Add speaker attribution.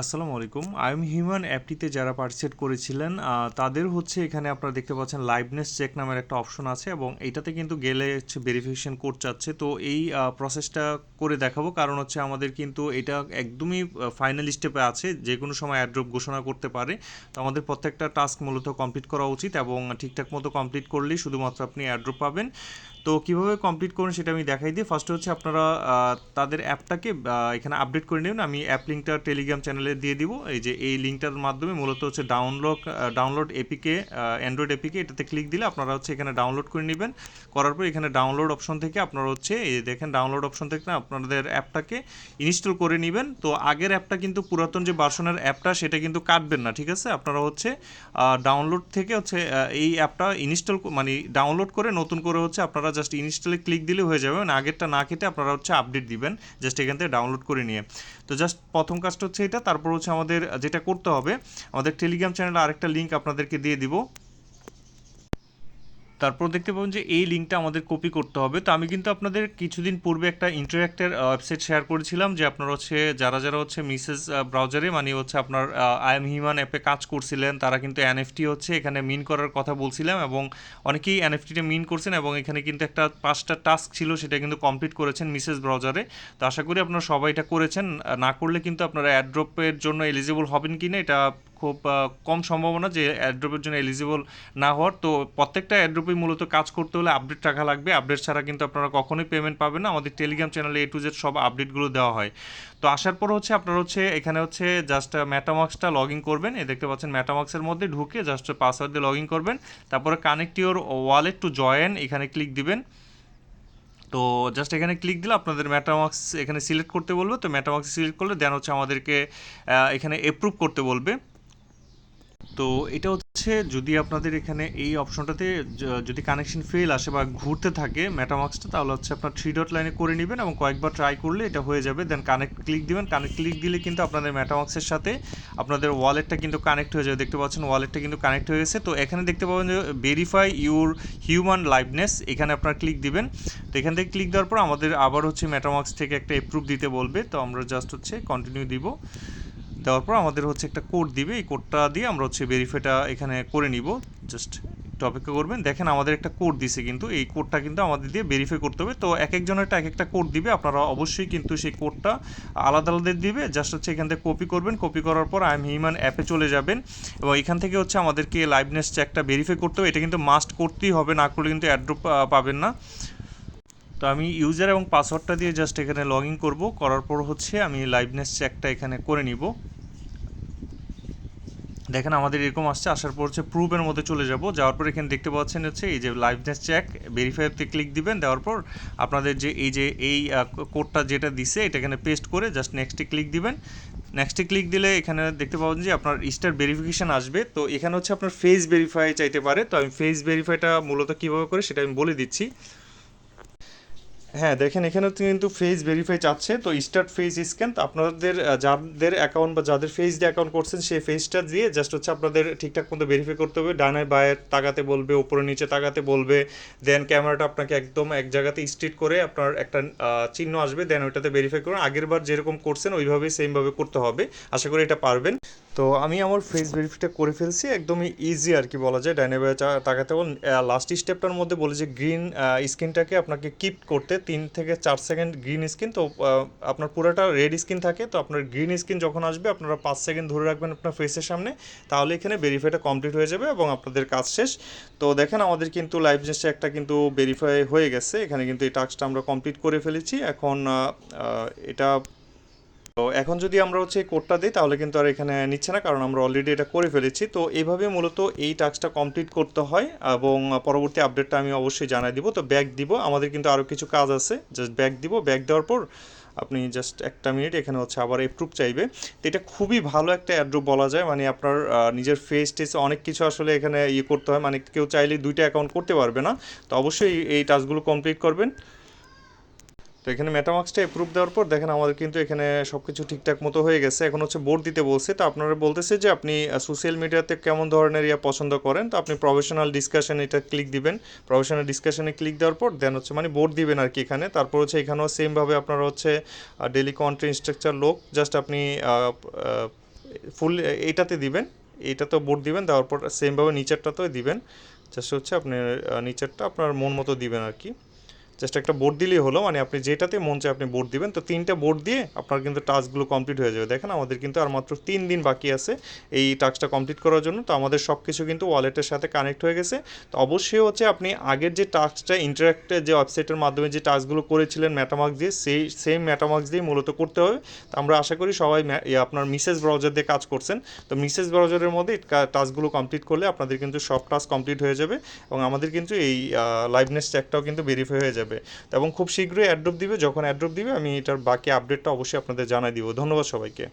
Speaker 1: আসসালামু আলাইকুম। I am human অ্যাপটিতে যারা পার্টিসিপেট করেছিলেন তাদের হচ্ছে এখানে আপনারা দেখতে পাচ্ছেন লাইভনেস চেক নামের একটা অপশন আছে এবং এইটাতে কিন্তু গেলে হচ্ছে ভেরিফিকেশন কোড চাচ্ছে। তো এই প্রসেসটা করে দেখাবো। কারণ হচ্ছে আমাদের কিন্তু এটা একদমই ফাইনাল স্টেপে আছে। যে কোনো সময় অ্যাড্রপ ঘোষণা করতে পারে। তো আমাদের প্রত্যেকটা টাস্ক মূলত কমপ্লিট করা উচিত এবং ঠিকঠাক মতো কমপ্লিট করলেই শুধুমাত্র আপনি অ্যাড্রপ পাবেন। তো কীভাবে কমপ্লিট করুন সেটা আমি দেখাই দিই। ফার্স্টে হচ্ছে আপনারা তাদের অ্যাপটাকে এখানে আপডেট করে নেবেন আমি অ্যাপ লিঙ্কটা টেলিগ্রাম চ্যানেলে দিয়ে দিব। এই যে এই লিঙ্কটার মাধ্যমে মূলত হচ্ছে download download APK android APK এটাতে ক্লিক দিলে আপনারা হচ্ছে এখানে ডাউনলোড করে নেবেন। করার পর এখানে ডাউনলোড অপশন থেকে আপনারা হচ্ছে, এই দেখেন ডাউনলোড অপশন থেকে আপনাদের অ্যাপটাকে ইনস্টল করে নেবেন। তো আগের অ্যাপটা কিন্তু পুরাতন যে ভার্সনের অ্যাপটা, সেটা কিন্তু কাটবেন না, ঠিক আছে? আপনারা হচ্ছে ডাউনলোড থেকে হচ্ছে এই অ্যাপটা ইনস্টল মানে ডাউনলোড করে নতুন করে হচ্ছে আপনারা জাস্ট ইনস্টলে ক্লিক দিলে হয়ে যাবে। মানে আগেরটা না কেটে আপনারা হচ্ছে আপডেট দিবেন জাস্ট এখান থেকে ডাউনলোড করে নিয়ে। তো জাস্ট প্রথম কাজটা হচ্ছে এটা, তারপর হচ্ছে আমাদের যেটা করতে হবে, আমাদের টেলিগ্রাম চ্যানেলে আরেকটা লিঙ্ক আপনাদেরকে দিয়ে দিব। তারপর দেখতে পাবেন যে এই লিঙ্কটা আমাদের কপি করতে হবে। তো আমি কিন্তু আপনাদের কিছুদিন পূর্বে একটা ইন্টারেক্টের ওয়েবসাইট শেয়ার করেছিলাম যে আপনারা হচ্ছে, যারা যারা হচ্ছে মিসেস ব্রাউজারে মানে হচ্ছে আপনার আই এম হিউম্যান অ্যাপে কাজ করছিলেন, তারা কিন্তু এনএফটি হচ্ছে এখানে মিন করার কথা বলছিলাম এবং অনেকেই এনএফটিটা মিন করছেন এবং এখানে কিন্তু একটা পাঁচটা টাস্ক ছিল সেটা কিন্তু কমপ্লিট করেছেন মিসেস ব্রাউজারে তো আশা করি আপনারা সবাই এটা করেছেন। না করলে কিন্তু আপনারা অ্যাড্রপের জন্য এলিজিবল হবেন কি না এটা খুব কম সম্ভাবনা যে অ্যাড্রপের জন্য এলিজিবল না হওয়ার। তো প্রত্যেকটা অ্যাড্রপই মূলত কাজ করতে হলে আপডেট রাখা লাগবে। আপডেট ছাড়া কিন্তু আপনারা কখনোই পেমেন্ট পাবেন না। আমাদের টেলিগ্রাম চ্যানেলে এ টু জেড সব আপডেটগুলো দেওয়া হয়। তো আসার পর হচ্ছে আপনারা হচ্ছে, এখানে হচ্ছে জাস্ট ম্যাটামাক্সটা লগ ইন করবেন। এ দেখতে পাচ্ছেন ম্যাটামাক্সের মধ্যে ঢুকে জাস্ট পাসওয়ার্ড দিয়ে লগ ইন করবেন। তারপরে connect your wallet to join এখানে ক্লিক দিবেন। তো জাস্ট এখানে ক্লিক দিলে আপনাদের ম্যাটামাক্স এখানে সিলেক্ট করতে বলবে। তো ম্যাটামাক্স সিলেক্ট করলে দেন হচ্ছে আমাদেরকে এখানে এপ্রুভ করতে বলবে। তো এটা হচ্ছে যদি আপনাদের এখানে এই অপশনটাতে যদি কানেকশন ফেল আসে বা ঘুরতে থাকে মেটামাক্সটা তাহলে হচ্ছে আপনার থ্রি ডট লাইনে করে নেবেন এবং কয়েকবার ট্রাই করলে এটা হয়ে যাবে। দেন কানেক্ট ক্লিক দিবেন। কানেক্ট ক্লিক দিলে কিন্তু আপনাদের মেটামাক্সের সাথে আপনাদের ওয়ালেটটা কিন্তু কানেক্ট হয়ে যাবে। দেখতে পাচ্ছেন ওয়ালেটটা কিন্তু কানেক্ট হয়ে গেছে। তো এখানে দেখতে পাবেন যে ভেরিফাই ইউর হিউম্যান লাইভনেস এখানে আপনার ক্লিক দিবেন। তো এখান থেকে ক্লিক দেওয়ার পর আমাদের আবার হচ্ছে মেটামাক্স থেকে একটা এপ্রুভ দিতে বলবে। তো আমরা জাস্ট হচ্ছে কন্টিনিউ দিব। দেওয়ার পর আমাদের হচ্ছে একটা কোড দিবে। এই কোডটা দিয়ে আমরা হচ্ছে ভেরিফাইটা এখানে করে নিব। জাস্ট একটু অপেক্ষা করবেন। দেখেন আমাদের একটা কোড দিছে কিন্তু। এই কোডটা কিন্তু আমাদের দিয়ে ভেরিফাই করতে হবে। তো এক একজনের একটা এক একটা কোড দিবে। আপনারা অবশ্যই কিন্তু সেই কোডটা আলাদা আলাদা দিবে। জাস্ট হচ্ছে এখান থেকে কপি করবেন। কপি করার পর আই এম হিউম্যান অ্যাপে চলে যাবেন। এবং এখান থেকে হচ্ছে আমাদেরকে লাইভনেস চেকটা ভেরিফাই করতে হবে। এটা কিন্তু মাস্ট করতেই হবে। না করলে কিন্তু অ্যাড্রপ পাবেন না। তো আমি ইউজার এবং পাসওয়ার্ডটা দিয়ে জাস্ট এখানে লগ ইন করব। করার পর হচ্ছে আমি লাইভনেস চেকটা এখানে করে নিব। দেখেন আমাদের এরকম আসছে, আসার পর হচ্ছে প্রুফের মধ্যে চলে যাব। যাওয়ার পর এখানে দেখতে পাচ্ছেন হচ্ছে এই যে লাইভনেস চেক ভেরিফাইতে ক্লিক দিবেন। দেওয়ার পর আপনাদের যে এই যে এই কোডটা যেটা দিছে, এটা এখানে পেস্ট করে জাস্ট নেক্সটে ক্লিক দিবেন। নেক্সটে ক্লিক দিলে এখানে দেখতে পাবেন যে আপনার স্টার ভেরিফিকেশান আসবে। তো এখানে হচ্ছে আপনার ফেস ভেরিফাই চাইতে পারে। তো আমি ফেস ভেরিফাইটা মূলত কীভাবে করে সেটা আমি বলে দিচ্ছি। হ্যাঁ দেখেন, এখানে কিন্তু ফেস ভেরিফাই চাচ্ছে। তো স্টার্ট ফেস স্ক্যান তো আপনাদের যাদের অ্যাকাউন্ট বা যাদের ফেস দিয়ে অ্যাকাউন্ট করছেন, সেই ফেসটা দিয়ে জাস্ট হচ্ছে আপনাদের ঠিকঠাক মতো ভেরিফাই করতে হবে। ডানে বায়ের তাকাতে বলবে, উপরে নিচে তাকাতে বলবে। দেন ক্যামেরাটা আপনাকে একদম এক জায়গাতে স্ট্রিট করে আপনার একটা চিহ্ন আসবে। দেন ওইটাতে ভেরিফাই করুন। আগের বার যেরকম করছেন, ওইভাবেই সেমভাবে করতে হবে। আশা করি এটা পারবেন। তো আমি আমার ফেস ভেরিফাইটা করে ফেলছি, একদমই ইজি আর কি বলা যায়। ডাইনে তাকাতে বল লাস্ট স্টেপটার মধ্যে বলে যে গ্রিন স্ক্রিনটাকে আপনাকে কিপ করতে তিন থেকে চার সেকেন্ড গ্রিন স্কিন তো আপনার পুরোটা রেড স্কিন থাকে, তো আপনার গ্রিন স্কিন যখন আসবে, আপনারা পাঁচ সেকেন্ড ধরে রাখবেন আপনার ফেসের সামনে, তাহলে এখানে ভেরিফাইটা কমপ্লিট হয়ে যাবে এবং আপনাদের কাজ শেষ। তো দেখেন আমাদের কিন্তু লাইভ জেস্টে একটা কিন্তু ভেরিফাই হয়ে গেছে, এখানে কিন্তু এই টাস্কটা আমরা কমপ্লিট করে ফেলেছি। এখন এটা তো এখন যদি আমরা হচ্ছে এই কোডটা দিই, তাহলে কিন্তু আর এখানে নিচ্ছে না, কারণ আমরা অলরেডি এটা করে ফেলেছি। তো এইভাবে মূলত এই টাস্কটা কমপ্লিট করতে হয় এবং পরবর্তী আপডেটটা আমি অবশ্যই জানাই দিব। তো ব্যাক দিব, আমাদের কিন্তু আরও কিছু কাজ আছে। জাস্ট ব্যাক দিব ব্যাক দেওয়ার পর আপনি জাস্ট একটা মিনিট এখানে হচ্ছে আবার এপ্রুভ চাইবে। তো এটা খুবই ভালো একটা অ্যাড্রপ বলা যায় মানে আপনার নিজের ফেস টেস অনেক কিছু আসলে এখানে ইয়ে করতে হয়। মানে কেউ চাইলে দুইটা অ্যাকাউন্ট করতে পারবে না। তো অবশ্যই এই টাস্কগুলো কমপ্লিট করবেন। তো এখানে মেটামাক্সটা অ্যাপ্রুভ দেওয়ার পর দেখেন আমাদের কিন্তু এখানে সব কিছু ঠিকঠাক মতো হয়ে গেছে। এখন হচ্ছে বোর্ড দিতে বলছে। তো আপনারা বলতেছে যে আপনি সোশ্যাল মিডিয়াতে কেমন ধরনের ইয়া পছন্দ করেন? তো আপনি প্রফেশনাল ডিসকাশন এটা ক্লিক দিবেন। প্রফেশনাল ডিসকাশনে ক্লিক দেওয়ার পর দেন হচ্ছে মানে বোর্ড দিবেন আর কি এখানে। তারপর হচ্ছে এখানেও সেমভাবে আপনারা হচ্ছে ডেলি কন্টেন্ট স্ট্রাকচার লোক জাস্ট আপনি ফুল এইটাতে দিবেন। এইটাতেও বোর্ড দিবেন, দেওয়ার পর সেমভাবে নিচেরটাতেও দিবেন। জাস্ট হচ্ছে আপনি নিচেরটা আপনার মন মতো দিবেন আর কি জাস্ট একটা বোর্ড দিলেই হলো মানে আপনি যেটাতে মন চায় আপনি বোর্ড দিবেন। তো তিনটা বোর্ড দিয়ে আপনার কিন্তু টাস্কগুলো কমপ্লিট হয়ে যাবে। দেখেন, আমাদের কিন্তু আর মাত্র তিন দিন বাকি আছে এই টাস্কটা কমপ্লিট করার জন্য। তো আমাদের সব কিছু কিন্তু ওয়ালেটের সাথে কানেক্ট হয়ে গেছে। তো অবশ্যই হচ্ছে আপনি আগের যে টাস্কটা ইন্টারাক্টের যে ওয়েবসাইটের মাধ্যমে যে টাস্কগুলো করেছিলেন ম্যাটামার্ক দিয়ে, সেই সেম ম্যাটামার্ক দিয়ে মূলত করতে হবে। তো আমরা আশা করি সবাই আপনার মিসেস ব্রাউজার দিয়ে কাজ করছেন। তো মিসেস ব্রাউজারের মধ্যে টাস্কগুলো কমপ্লিট করলে আপনাদের কিন্তু সব টাস্ক কমপ্লিট হয়ে যাবে এবং আমাদের কিন্তু এই লাইভনেস চেকটাও কিন্তু ভেরিফাই হয়ে যাবে। তো এবং খুব শীঘ্রই অ্যাড্রপ দিবে। যখন অ্যাড্রপ দিবে, আমি এটার বাকি আপডেটটা অবশ্যই আপনাদের জানাই দিব। ধন্যবাদ সবাইকে।